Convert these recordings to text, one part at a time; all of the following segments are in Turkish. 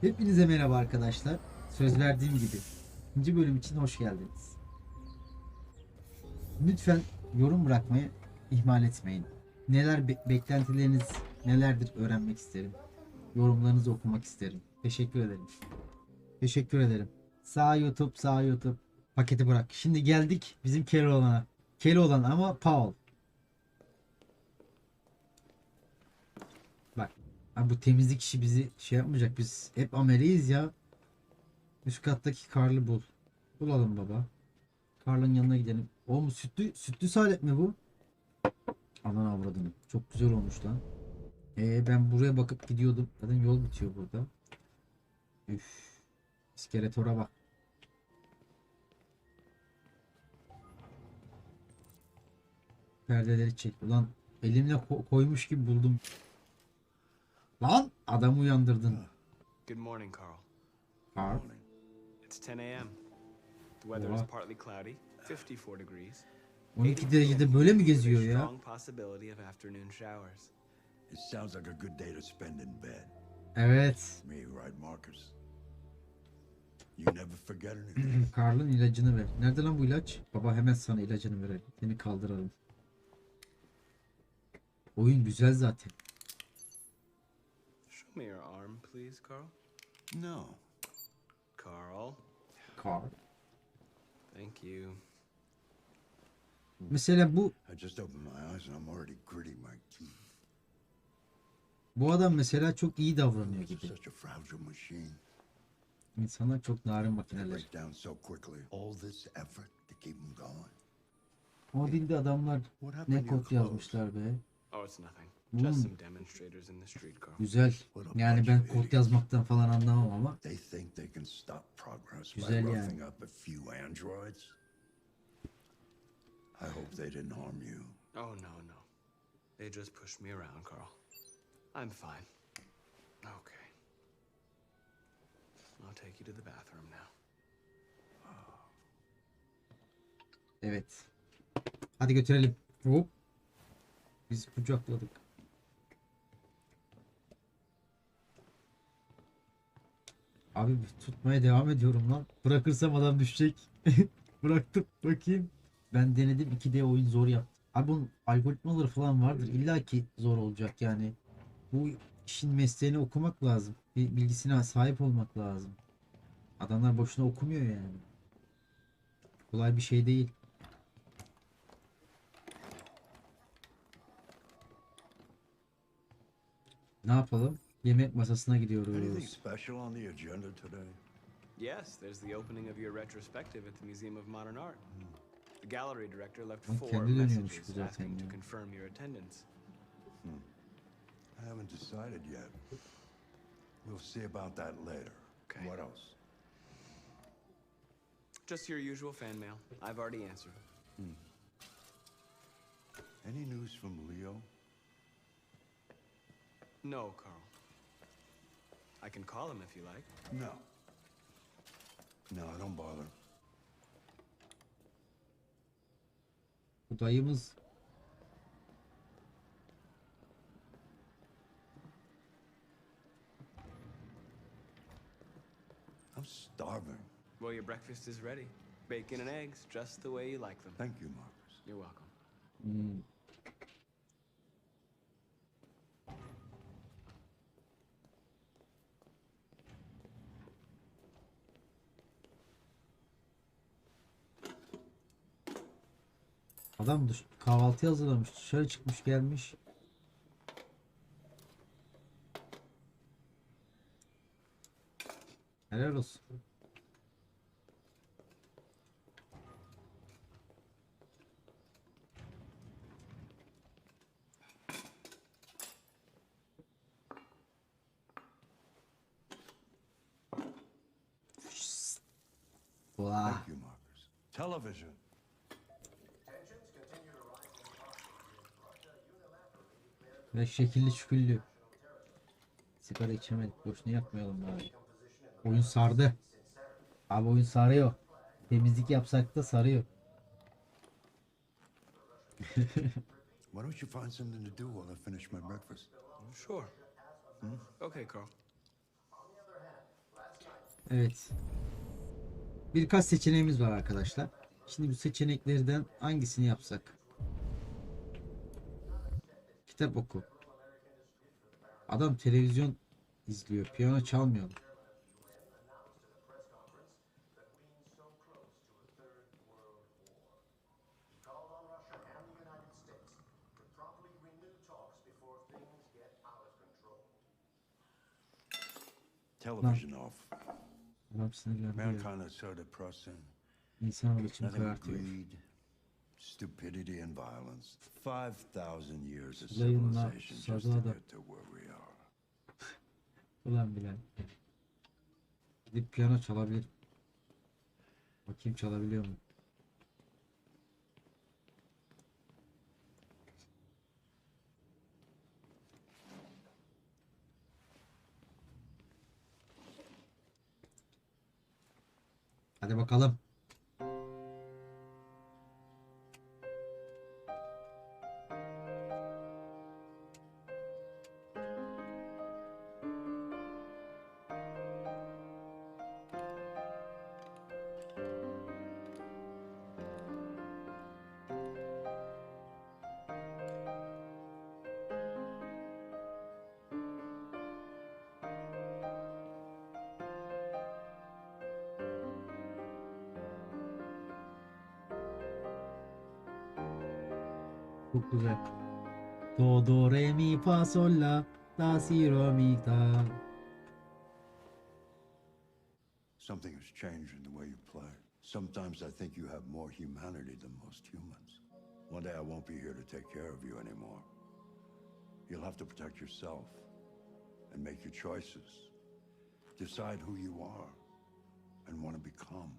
Hepinize merhaba arkadaşlar. Söz verdiğim gibi ikinci bölüm için hoş geldiniz. Lütfen yorum bırakmayı ihmal etmeyin. Neler be- beklentileriniz nelerdir öğrenmek isterim. Yorumlarınızı okumak isterim. Teşekkür ederim. Teşekkür ederim. Sağ YouTube, sağ YouTube. Paketi bırak. Şimdi geldik bizim Keloğlan'a. Keloğlan ama Paul. Bak. Abi bu temizlik işi bizi şey yapmayacak. Biz hep ameleyiz ya. Üst kattaki Karl'ı bul. Bulalım baba. Karl'ın yanına gidelim. O mu sütlü sütlü salep mi bu? Aman avradını. Çok güzel olmuş lan. Ee, ben buraya bakıp gidiyordum. Zaten yol bitiyor burada. Üf. İskeletora bak. Perdeleri çek. Ulan elimle ko- koymuş gibi buldum. Lan adamı uyandırdın. Good morning, Carl. Karl. It's 10 a.m. The weather is partly cloudy, 54 degrees. 12 derecede böyle mi geziyor ya? Strong possibility of afternoon showers. It sounds like a good day to spend in bed. Evet. Me, right, Marcus? You never forget anything. Karl'ın ilacını ver. Nerede lan bu ilaç? Baba hemen sana ilacını verelim. Seni kaldıralım. Oyun güzel zaten. Me your arm, please, Carl. no. Carl. Karl. Thank you. Mesela bu I just opened my eyes and I'm already gritting my teeth. bu adam mesela çok iyi davranıyor This is gibi. such a fragile machine. İnsanlar çok narin They makineler. break down so quickly. All this effort to keep them going. O dilde adamlar What happened ne to your kod clothes? yazmışlar be. Oh, it's nothing. Hmm. Just some demonstrators in the street, Carl. Güzel. Yani ben kod yazmaktan falan anlamam ama They think they can stop progress Güzel by yani. roughing up a few androids. I hope they didn't harm you. Oh, no, no. They just pushed me around, Carl. I'm fine. Okay. I'll take you to the bathroom now. evet. Hadi götürelim. Hop. Biz kucakladık. Abi tutmaya devam ediyorum lan. Bırakırsam adam düşecek. Bıraktım bakayım. Ben denedim 2D oyun zor yaptım. Abi bunun algoritmaları falan vardır. İlla ki zor olacak yani. Bu işin mesleğini okumak lazım. Bir bilgisine sahip olmak lazım. Adamlar boşuna okumuyor yani. Kolay bir şey değil. Ne yapalım? Yemek masasına Anything gidiyoruz. special on the agenda today? Yes, there's the opening of your retrospective at the Museum of Modern Art. The gallery director left Lan four kendi dönüyormuş messages bu zaten asking to confirm your attendance. I haven't decided yet. We'll see about that later. Okay. What else? Just your usual fan mail. I've already answered. Hmm. Any news from Leo? No, Carl. I can call him if you like. No. No, don't bother. Bu dayımız I'm starving. Well, your breakfast is ready. Bacon and eggs, just the way you like them. Thank you, Marcus. You're welcome. Hmm. Adam kahvaltı hazırlamış, dışarı çıkmış gelmiş. Helal olsun. Marcus. Television. Ve şekilli şüküllü. Sigara içemedik. Boşuna yakmayalım bari. Oyun sardı. Abi oyun sarıyor. Temizlik yapsak da sarıyor. Why don't you find something to do while I finish my breakfast? Sure. Okay, Carl. Evet. Birkaç seçeneğimiz var arkadaşlar. Şimdi bu seçeneklerden hangisini yapsak? Kitap oku. Adam televizyon izliyor. Piyano çalmıyor. Television off. Adam sinirleniyor. Mankind is so depressing. İnsan için karartıyor. Stupidity, and violence. 5,000 years of Yayınla civilization just to get to where we are. Ulan Bilal. Gidip piyano çalabilir. Bakayım çalabiliyor mu? Hadi bakalım. Do do re mi fa sol la la si ro mi ta. Something has changed in the way you play. Sometimes I think you have more humanity than most humans. One day I won't be here to take care of you anymore. You'll have to protect yourself and make your choices. Decide who you are and want to become.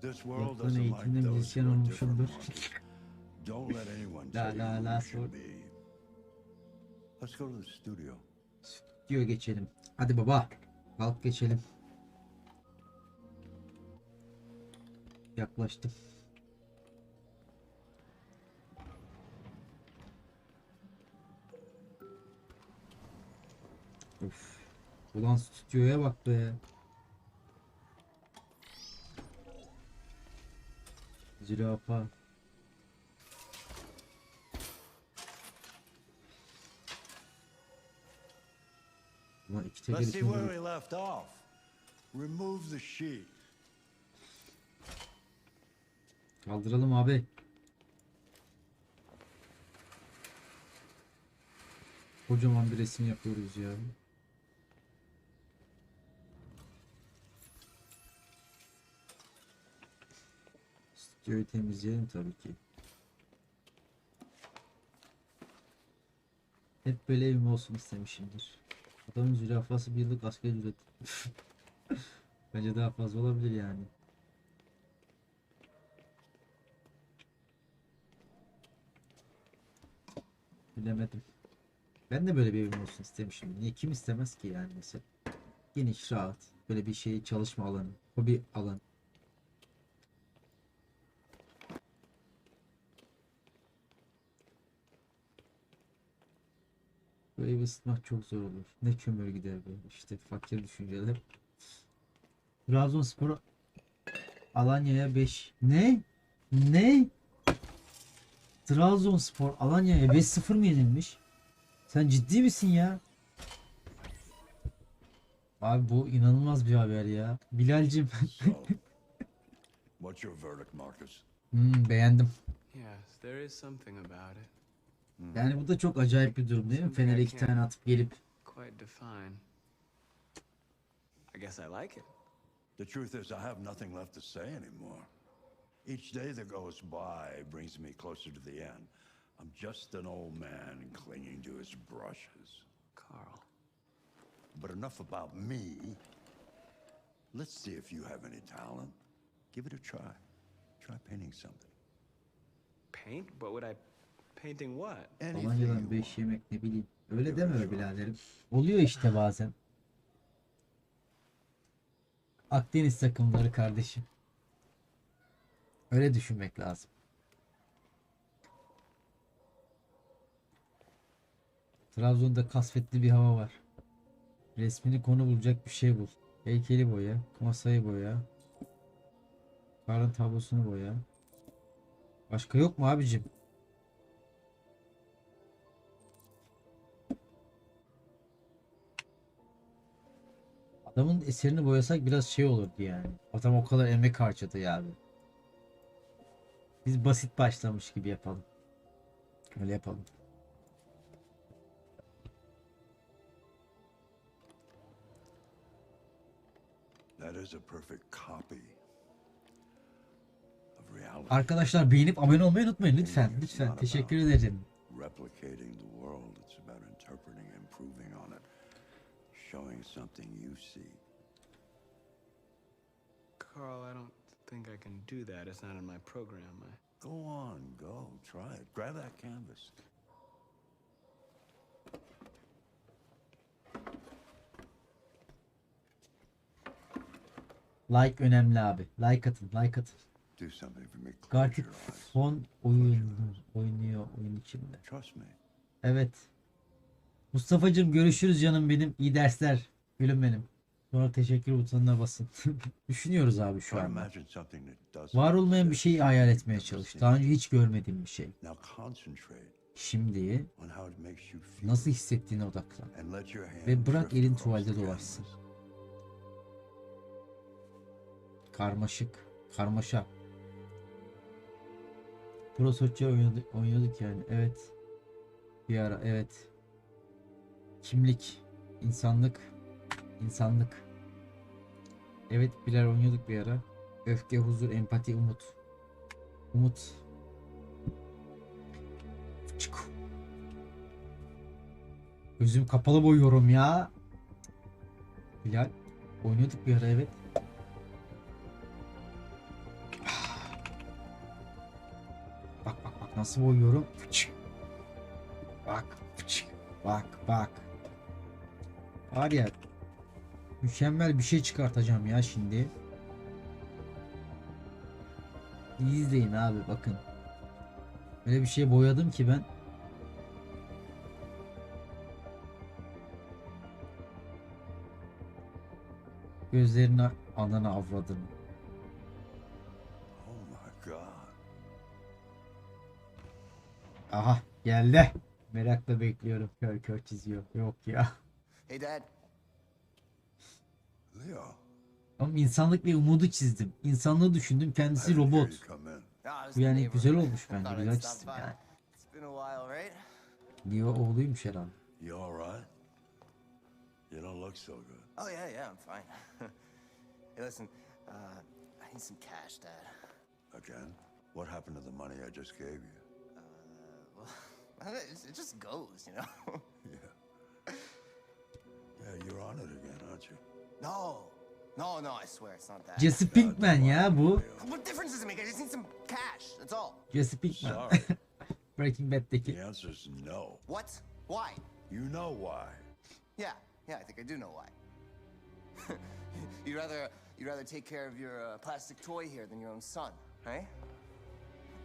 This world doesn't like those who are different. Don't let anyone tell you who you should be. Let's go to the studio. Diyor geçelim. Hadi baba. Kalk geçelim. Yaklaştım. Of. Ulan stüdyoya bak be. Zürafa. Ulan iki Let's see teker where we left off. Remove the sheet. Kaldıralım abi. Kocaman bir resim yapıyoruz ya. Stüdyoyu temizleyelim tabii ki. Hep böyle evim olsun istemişimdir. Adamın zürafası bir yıllık asgari ücret. Bence daha fazla olabilir yani. Bilemedim. Ben de böyle bir evim olsun istemişim. Niye kim istemez ki yani mesela? Geniş, rahat. Böyle bir şey çalışma alanı, hobi alanı. Bu evi ısıtmak çok zor olur. Ne kömür gider be. İşte fakir düşünceler. Trabzonspor Alanya'ya 5. Ne? Ne? Trabzonspor Alanya'ya 5-0 mı yenilmiş? Sen ciddi misin ya? Abi bu inanılmaz bir haber ya. Bilal'cim hmm, beğendim. Yes, there is something about it. Hmm. Yani bu da çok acayip bir durum değil mi? Fener'e iki tane atıp gelip Quite define. I guess I like it. The truth is, I have nothing left to say anymore. Each day that goes by brings me closer to the end. I'm just an old man clinging to his brushes. Carl. But enough about me. Let's see if you have any talent. Give it a try. Try painting something. Paint? What would I. Painting what? Alanya'dan want. 5 yemek ne bileyim. Öyle deme biraderim. Oluyor işte bazen. Akdeniz takımları kardeşim. Öyle düşünmek lazım. Trabzon'da kasvetli bir hava var. Resmini konu bulacak bir şey bul. Heykeli boya. Masayı boya. Karın tablosunu boya. Başka yok mu abicim? Adamın eserini boyasak biraz şey olurdu yani. Adam o kadar emek harcadı yani. Biz basit başlamış gibi yapalım. Öyle yapalım. That is a perfect copy of reality. Arkadaşlar beğenip abone olmayı unutmayın lütfen. Lütfen. Teşekkür ederim. Replicating the world, it's about interpreting, improving on it, showing something you see. Carl, I don't think I can do that. It's not in my program. I... Go on, go, try it. Grab that canvas. Like önemli abi. Like atın, like atın. Do something for me. Close Gartic your fon oyun oynuyor oyun içinde. Trust me. Evet. Mustafa'cığım görüşürüz canım benim. İyi dersler. Gülüm benim. Sonra teşekkür butonuna basın. Düşünüyoruz abi şu doesn't Var olmayan bir şeyi hayal etmeye çalış. Daha önce hiç görmediğim bir şey. Şimdi nasıl hissettiğine odaklan. Ve bırak elin tuvalde dolaşsın. Karmaşık. Karmaşa. Pro Soccer oynadık, oynuyorduk yani. Evet. Bir ara evet. Kimlik. insanlık, insanlık. Evet birer oynuyorduk bir ara. Öfke, huzur, empati, umut. Umut. Çık. Gözüm kapalı boyuyorum ya. Bilal. Oynuyorduk bir ara evet. Bak bak bak nasıl boyuyorum. Fıçık. Bak. Bak bak. Var ya mükemmel bir şey çıkartacağım ya şimdi. İyi izleyin abi bakın. Öyle bir şey boyadım ki ben. Gözlerini anana avradım. Oh. Aha geldi. Merakla bekliyorum. Kör kör çiziyor. Yok ya. Hey, Dad. Leo. Ama insanlık ve umudu çizdim. İnsanlığı düşündüm. Kendisi robot. Ah, Bu yani güzel olmuş bence. Güzel çizdim yani. Niye oğluymuş herhalde. You all right? You don't look so good. Oh yeah, yeah, I'm fine. hey, listen, uh, I need some cash, Dad. Again? What happened to the money I just gave you? Uh, well, it, it just goes, you know. Yeah. Yeah, you're on it again, aren't you? no, no, no, I swear it's not that. Jesse Pinkman ya bu. What difference does it make? I just need some cash. That's all. Jesse Pinkman. Sorry. Breaking Bad'deki. The answer's no. What? Why? You know why. Yeah, yeah, I think I do know why. you'd rather you'd rather take care of your uh, plastic toy here than your own son, right?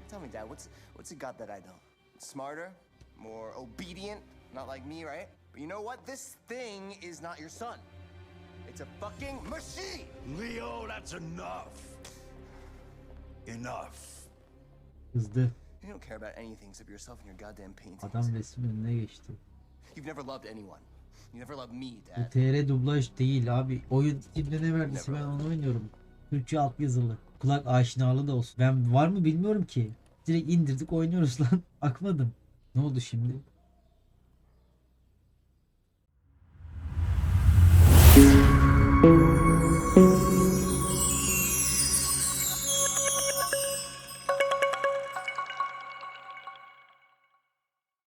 Tell me, Dad, what's what's it got that I don't? Smarter, more obedient, not like me, right? But you know what? This thing is not your son. It's a fucking machine. Leo, that's enough. Enough. Kızdı. You don't care about anything except yourself and your goddamn paintings. Adam resmin önüne geçti. You've never loved anyone. You never loved me, Bu Dad. TR dublaj değil abi. Oyun kimde ne verdiyse ben onu oynuyorum. Türkçe alt yazılı. Kulak aşinalı da olsun. Ben var mı bilmiyorum ki. Direkt indirdik oynuyoruz lan. Akmadım. Ne oldu şimdi?